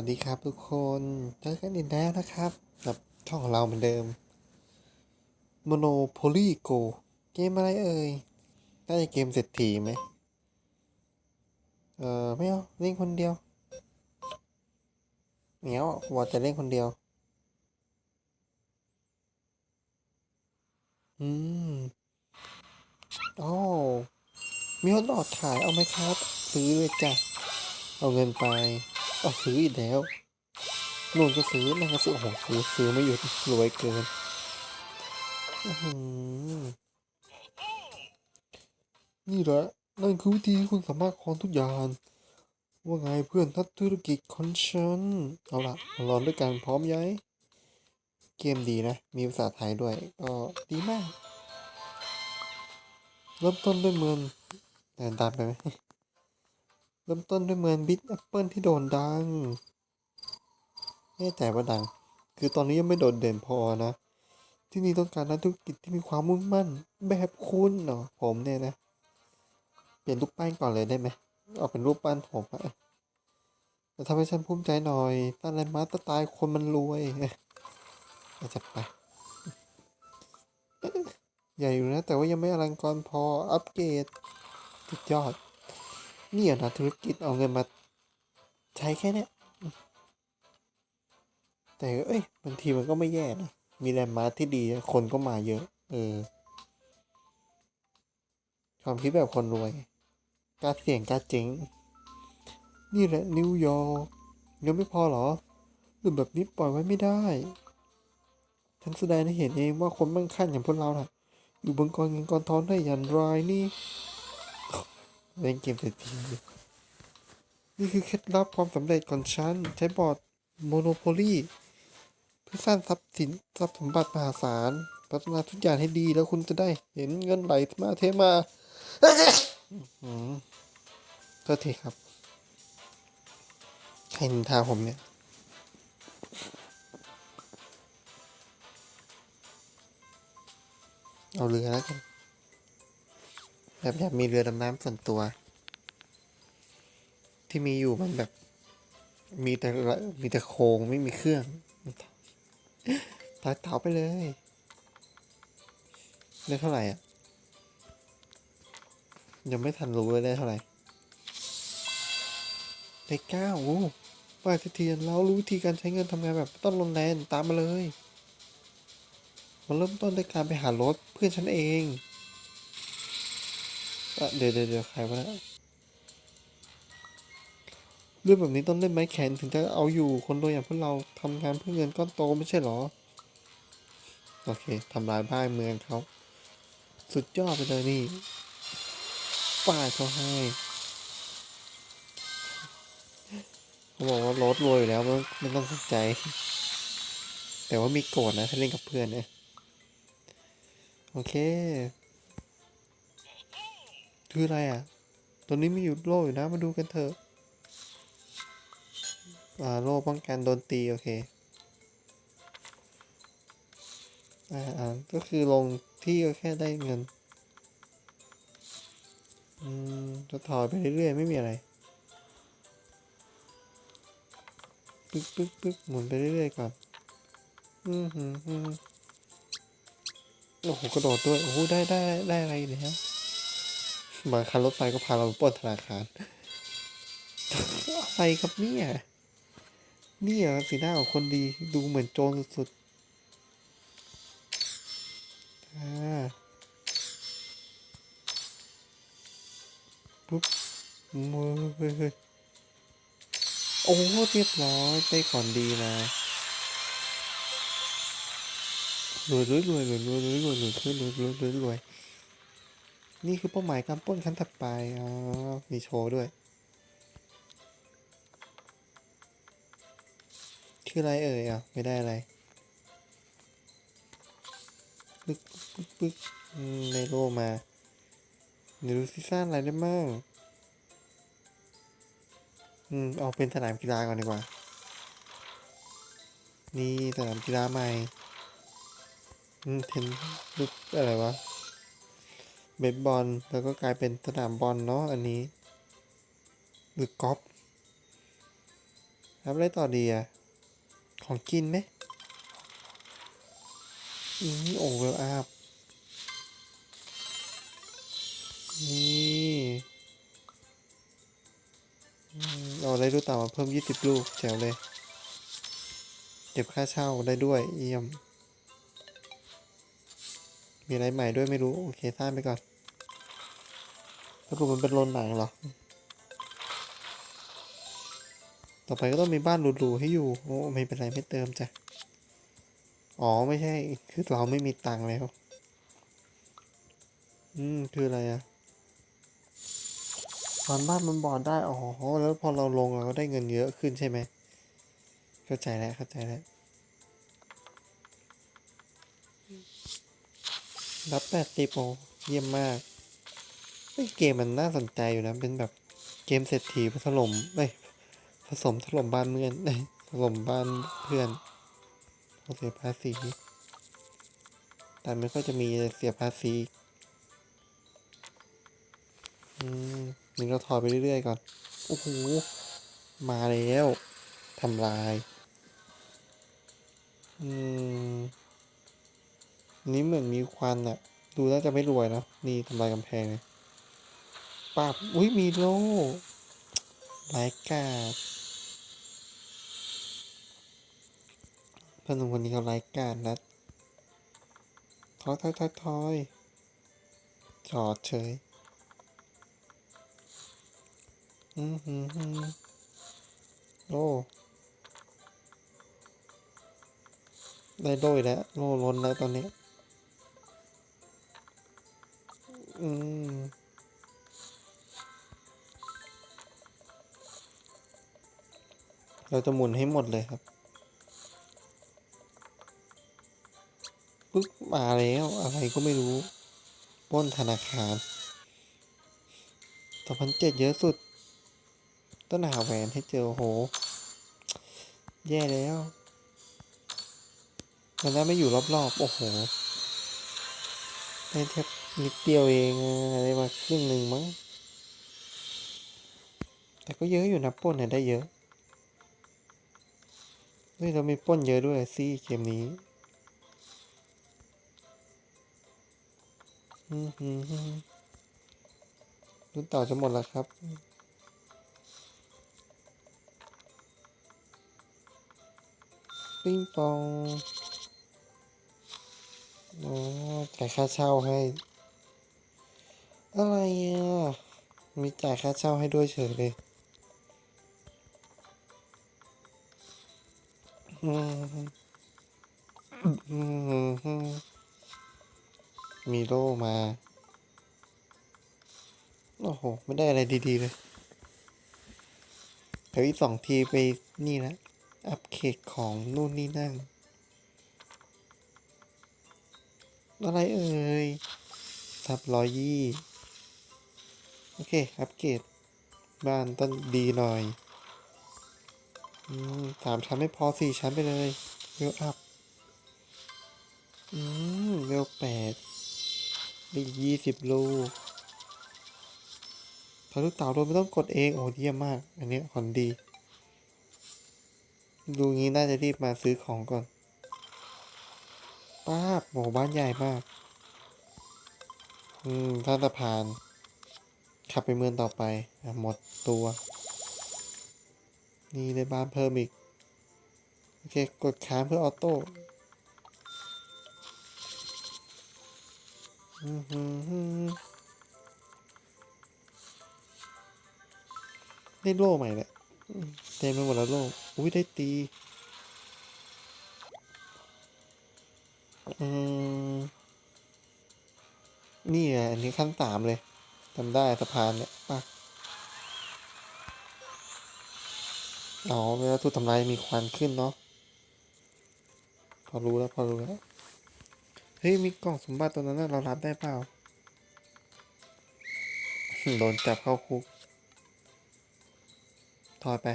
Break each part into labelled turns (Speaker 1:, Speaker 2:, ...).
Speaker 1: วัสดีครับทุกคนเจอกันอีกแล้วนะครับกับช่องของเราเหมือนเดิม Monopoly Go เกมอะไรเอ่ยน่าจะเกมเศรษฐีไหมเออไม่เอาเล่นคนเดียวเหมียวว่าจะเล่นคนเดียว อืมโอ้มีฮอดอกขายเอาไหมครับ ซื้อเลยจ้ะ เอาเงินไป เอาซื้ออีกแล้วนู่นก็ซื้อนั่นก็ซื้อโอ้โหซื้อซื้อไม่หยุดรวยเกินอื้อหือนี่แหละนั่นคือวิธีที่คุณสามารถครองทุกอย่างว่าไงเพื่อนทัศธุรกิจของฉันเอาละมาลองด้วยกันพร้อมย้ายเกมดีนะ มีภาษาไทยด้วย ก็ดีมาก เริ่มต้นด้วยเมืองแต่ตามไปไหม เริ่มต้นด้วยเมืองบิ๊กแอปเปิลที่โด่งดังแน่ใจว่าดัง คือตอนนี้ยังไม่โดดเด่นพอนะ ที่นี่ต้องการนักธุรกิจที่มีความมุ่งมั่นแบบคุณเนาะผมเนี่ยนะ เปลี่ยนรูปปั้นก่อนเลยได้ไหมเอาเป็นรูปปั้นผมอะแต่ทำให้ฉันภูมิใจหน่อยตั้งแลนด์มาร์คสไตล์คนมันรวยอาจัดไป ใหญ่อยู่นะ แต่ว่ายังไม่อลังการพอ อัปเกรดสุดยอด นี่อนะธุรกิจเอาเงินมาใช้แค่เนี้ยแต่เอ้ยบางทีมันก็ไม่แย่นะ มีแลนด์มาร์คที่ดีคนก็มาเยอะ เออ ความคิดแบบคนรวยกล้าเสี่ยงกล้าเจ๊งนี่แหละนิวยอร์กยังไม่พอเหรอเรื่อแบบนี้ปล่อยไว้ไม่ได้ ฉันแสดงให้เห็นเองว่าคนมั่งคั่งอย่างพวกเราน่ะ อยู่บนกองเงินกองทองได้อย่างไรนี่ เล่นเกมเศรษฐีนี่คือเคล็ดลับความสำเร็จของฉัน ใช้บอร์ดโมโนโพลีเพื่อสร้างทรัพย์สินทรัพย์สมบัติมหาศาลพัฒนาทุกอย่างให้ดีแล้วคุณจะได้เห็นเงินไหลมาเทมาอืมโทษทีครับใครนินทาผมเนี่ยเอาเรือแล้วกัน แบบอยากมีเรือดำน้ำส่วนตัว ที่มีอยู่มันแบบ มีแต่ละมีแต่โครงไม่มีเครื่องตายเต่าไปเลยได้เท่าไหร่อะ ยังไม่ทันรู้เลยได้เท่าไหร่ได้เก้าโอ้ป้ายทะเทียนเรารู้วิธีการใช้เงินทำงานแบบต้องลงแรงตามมาเลย มาเริ่มต้นด้วยการไปหารถเพื่อนฉันเอง เดี๋ยวเดี๋ยวใครวะเนี่ยเรื่องแบบนี้ต้องเล่นไม้แขนถึงจะเอาอยู่คนรวยอย่างพวกเราทำงานเพื่อเงินก้อนโตไม่ใช่หรอ โอเคทำลายบ้านเมืองเขา สุดยอดไปเลยนี่ฟาดเขาให้เขาบอกว่ารถรวยอยู่แล้วไม่ต้องสนใจ แต่ว่ามีโกรธนะถ้าเล่นกับเพื่อนเนี่ยโอเค คืออะไรอะ ตัวนี้มีอยู่โล่อยู่นะ มาดูกันเถอะ อ่า โล่ป้องกันโดนตี โอเค อ่าอ่าก็คือลงที่ก็แค่ได้เงิน อืม จะถอยไปเรื่อยๆ ไม่มีอะไร ปึ๊กปึ๊กปึ๊กหมุนไปเรื่อยๆก่อน อืมหืมอืมโอ้โห กระโดดด้วย โอ้โห ได้ได้ได้อะไรเนี่ย บางคันรถไฟก็พาเราไปปล้นธนาคาร อะไรครับเนี่ยนี่เหรอสีหน้าของคนดีดูเหมือนโจรสุดๆปุ๊บมือโอ้เรียบร้อยได้ของดีมารวยรวยรวยรวยรวยรวยรวยรวยรวยรวยรวย นี่คือเป้าหมายการปล้นครั้งถัดไป อ๋อ มีโชว์ด้วย คืออะไรเอ่ยอะ ไม่ได้อะไรปึ๊กปึ๊กปึ๊กในโลมาเดี๋ยวดูซิซ่านอะไรได้มั่งอืม เอาเป็นสนามกีฬาก่อนดีกว่า นี่สนามกีฬาใหม่ อืมเทนลูกอะไรวะ เบสบอลแล้วก็กลายเป็นสนามบอลเนาะอันนี้ หรือกอล์ฟทำอะไรต่อดีอะของกินไหมอืมโอเวลอัพนี่อืมเอาได้ลูกเต่ามาเพิ่มยี่สิบลูกแจ๋วเลย เก็บค่าเช่าได้ด้วยเยี่ยม มีอะไรใหม่ด้วยไม่รู้ โอเคสร้างไปก่อน สรุปมันเป็นโรนหนังเหรอ ต่อไปก็ต้องมีบ้านหรูๆให้อยู่ โอ้ไม่เป็นไรไม่เติมจ้ะ อ๋อไม่ใช่ คือเราไม่มีตังค์แล้ว อืม คืออะไรอะตอนบ้านมันบอดได้ อ๋อ แล้วพอเราลงเราก็ได้เงินเยอะขึ้นใช่ไหม เข้าใจแล้วเข้าใจแล้ว รับแปดสิบโอเยี่ยมมาก เกมมันน่าสนใจอยู่นะ เป็นแบบเกมเศรษฐีผสมเอ้ยผสมถล่มบ้านเมือนเอ้ยถล่มบ้านเพื่อนเสียภาษี แต่ไม่ค่อยจะมีเสียภาษีอืมนี่เราถอยไปเรื่อยๆก่อน โอ้โห มาแล้วทำลาย อืม นี่เหมือนมีควันอะดูน่าจะไม่รวยนะ นี่ทำลายกำแพงเลย ปาบอุ้ยมีโล่ไร้กาดเพื่อนหนุ่มคนนี้เขาไร้กาดนะถอยถอยถอยถอยจอดเฉยอืมหืมหืมโล่ได้โล่แล้วโล่ล้นแล้วตอนนี้ อืม เราจะหมุนให้หมดเลยครับปึ๊บมาแล้วอะไรก็ไม่รู้ป้นธนาคารสองพันเจ็ดเยอะสุด ต้องหาแหวนให้เจอโห แย่แล้วมันได้ไม่อยู่รอบๆ โอ้โหได้แค่นิดเดียวเองอะได้มาครึ่งหนึ่งมั้ง แต่ก็เยอะอยู่นะป้นเนี่ยได้เยอะ เฮ้ยเรามีป้นเยอะด้วยสิเกมนี้อืมฮึฮึรุ่นต่อจะหมดแล้วครับ ปิ้งปองอ๋อจ่ายค่าเช่าให้ อะไรอะ มีจ่ายค่าเช่าให้ด้วยเฉยเลย มีโล่มา โอ้โห ไม่ได้อะไรดี ๆ เลยเดี๋ยวอีกสองทีไปนี่นะ อัปเกรดของนู่นนี่นั่นอะไรเอ่ยสับร้อยยี่ โอเค อัปเกรดบ้านต้องดีหน่อย สามชั้นไม่พอสี่ชั้นไปเลยเวลอัพอืมเวลแปดได้ยี่สิบลูกพอลูกเต่าโดนไม่ต้องกดเอง โอ้เยี่ยมมาก อันนี้ของดี ดูงี้น่าจะรีบมาซื้อของก่อนป้าบโหบ้านใหญ่มาก อืมท่าสะพาน ขับไปเมืองต่อไป หมดตัว นี่ได้บ้านเพิ่มอีก โอเค กดค้างเพื่อออโต้ได้โล่ใหม่แหละเต็มไปหมดแล้วโล่ อุ้ยได้ตีอืมนี่ไงอันนี้ขั้นสามเลยจำได้สะพานเนี่ยป่ะ อ๋อเวลาถูกทำลายมีควันขึ้นเนาะพอรู้แล้วพอรู้แล้วเฮ้ยมีกล่องสมบัติตัวนั้นเรารับได้เปล่าโดนจับเข้าคุกถอยไป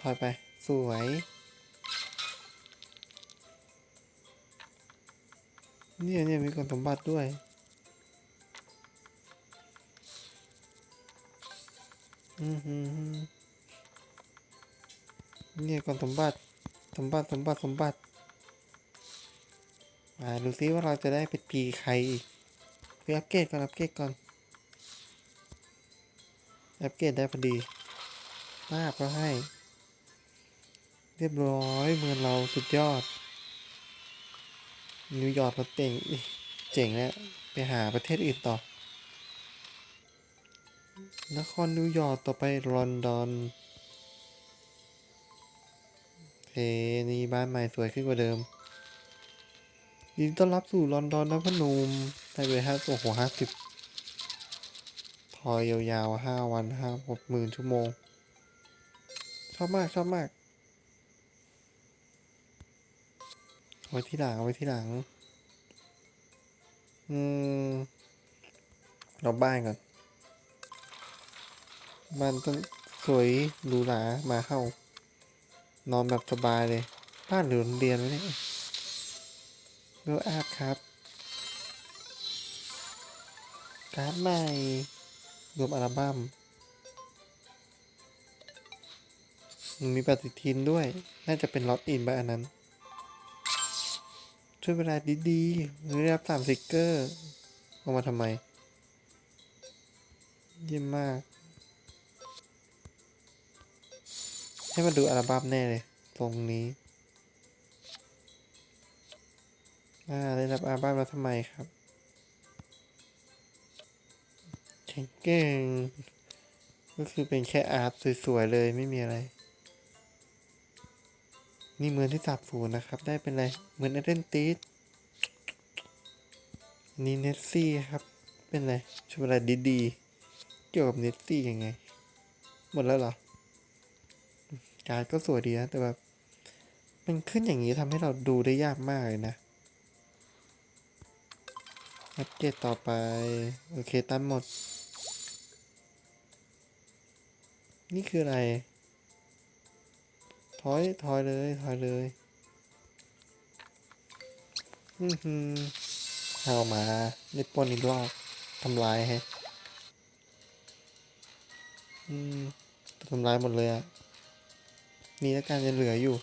Speaker 1: ถอยไป สวย เนี่ยเนี่ยมีกล่องสมบัติด้วยอืมฮึฮึ เนี่ยก่อนสมบัติสมบัติสมบัติสมบัติมาดูซิว่าเราจะได้เป็นปีใครอีกไปอัปเกรดก่อนอัปเกรดก่อนอัปเกรดได้พอดีมากก็ให้ เรียบร้อยเมืองเราสุดยอด นิวยอร์กเราเจ๋งเจ๋งแล้วไปหาประเทศอื่นต่อ นครนิวยอร์กต่อไปลอนดอน เค นี่บ้านใหม่สวยขึ้นกว่าเดิมยินดีต้อนรับสู่ลอนดอนนะพอหนุมได้ไปห้าโอ้โหห้าสิบทอยยาวๆห้าวันห้าหกหมื่นชั่วโมง ชอบมากชอบมากเอาไว้ที่หลังเอาไว้ที่หลัง อืมเราบ้านก่อน บ้านต้องสวยหรูหรามาเข้า นอนแบบสบายเลย บ้านหรือโรงเรียนวะเนี่ยเบลอาครับ การ์ดใหม่ รวมอัลบั้มมันมีปฏิทินด้วย น่าจะเป็นล็อตอินไปอันนั้น ช่วยเวลาดีๆหรือได้รับสามสติกเกอร์เอามาทำไม เยี่ยมมาก ให้มาดูอัลบั้มแน่เลย ตรงนี้ อ่า ได้รับอัลบั้มแล้วทำไมครับแข็งเก่ง ก็คือเป็นแค่อาร์ตสวยๆเลยไม่มีอะไร นี่เหมืองที่สับสูนนะครับ ได้เป็นอะไร เหมือนแอตแลนติสนี่เนสซี่ครับ เป็นอะไรช่วยอะไรดีๆ เกี่ยวกับเนสซี่ยังไง หมดแล้วเหรอ การดก็สวยดีนะ แต่แบบมันขึ้นอย่างนี้ทำให้เราดูได้ยากมากเลยนะอัปเกรดต่อไป โอเคตามหมด นี่คืออะไร ถอย ถอยเลย ถอยเลย อือหือเอามาเล็ดปล้นอีกรอบทำลายให้อืมทำลายหมดเลยอะ นี่แล้วการจะเหลืออยู่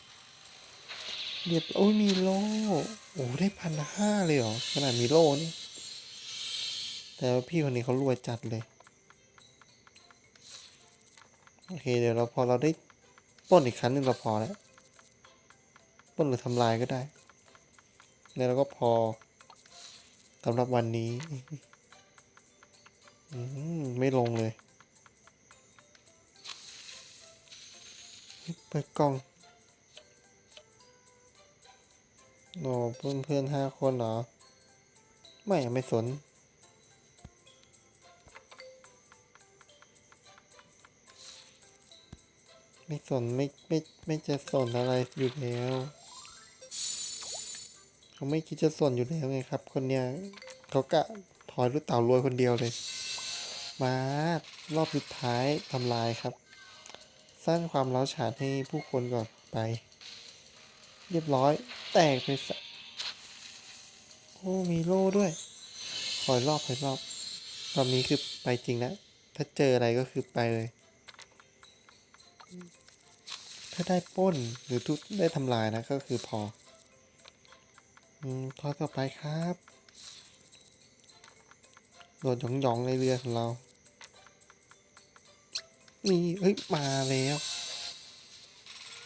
Speaker 1: เรียบโอ้ยมีโล่โอ้ได้พันห้าเลยเหรอขนาดมีโล่นี่ แต่ว่าพี่คนนี้เขารวยจัดเลย โอเคเดี๋ยวเราพอเราได้ป้นอีกครั้งหนึ่งเราพอแล้วป้นหรือทำลายก็ได้เนี่ยเราก็พอสำหรับวันนี้อืมไม่ลงเลย เปิดกล่องโอ้เพื่อนเพื่อนห้าคนเหรอ ไม่อะไม่สน ไม่สนไม่ไม่ไม่จะสนอะไรอยู่แล้วเขาไม่คิดจะสนอยู่แล้วไงครับ คนเนี้ยเขากะถอยลูกเต่ารวยคนเดียวเลย มารอบสุดท้ายทำลายครับ สร้างความร้าวฉานให้ผู้คนก่อนไป เรียบร้อย แตกไปสะโอ้ มีโล่ด้วยถอยรอบถอยรอบรอบนี้คือไปจริงนะ ถ้าเจออะไรก็คือไปเลย ถ้าได้ป้นหรือทุกได้ทำลายนะ ก็คือพออืมพอต่อไปครับ โดดหยองๆในเรือของเรา นี่เฮ้ย มาแล้ว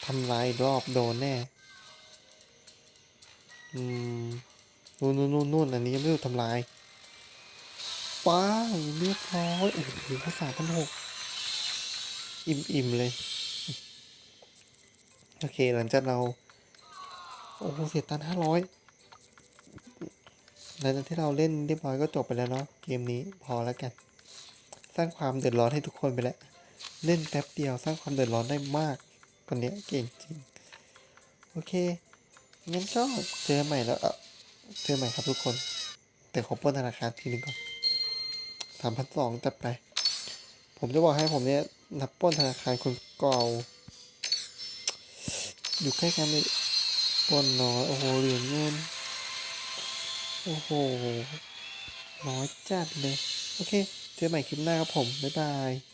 Speaker 1: ทำลายรอบโดนแน่ อืม นู่นนู่นนู่นนู่นอันนี้ยังไม่ถูกทำลายป้าเรียบร้อยโอ้โหภาษาพันหกอิ่มอิ่มเลย โอเค หลังจากเรา โอ้โหเสียตันห้าร้อยหลังจากที่เราเล่นเรียบร้อยก็จบไปแล้วเนาะเกมนี้พอแล้วกัน สร้างความเดือดร้อนให้ทุกคนไปแล้ว เล่นแป๊บเดียวสร้างความเดือดร้อนได้มากคนเนี้ยเก่งจริง โอเค งั้นก็เจอใหม่แล้ว เออเจอใหม่ครับทุกคน แต่ขอปล้นธนาคารทีหนึ่งก่อนสามพันสองจัดไป ผมจะบอกให้ผมเนี่ยนับปล้นธนาคารคนเก่าอยู่ใกล้กันเลยปล้นน้อยโอ้โหเหรียญเงินโอ้โห น้อยจัดเลย โอเค เจอใหม่คลิปหน้าครับผม บ๊ายบาย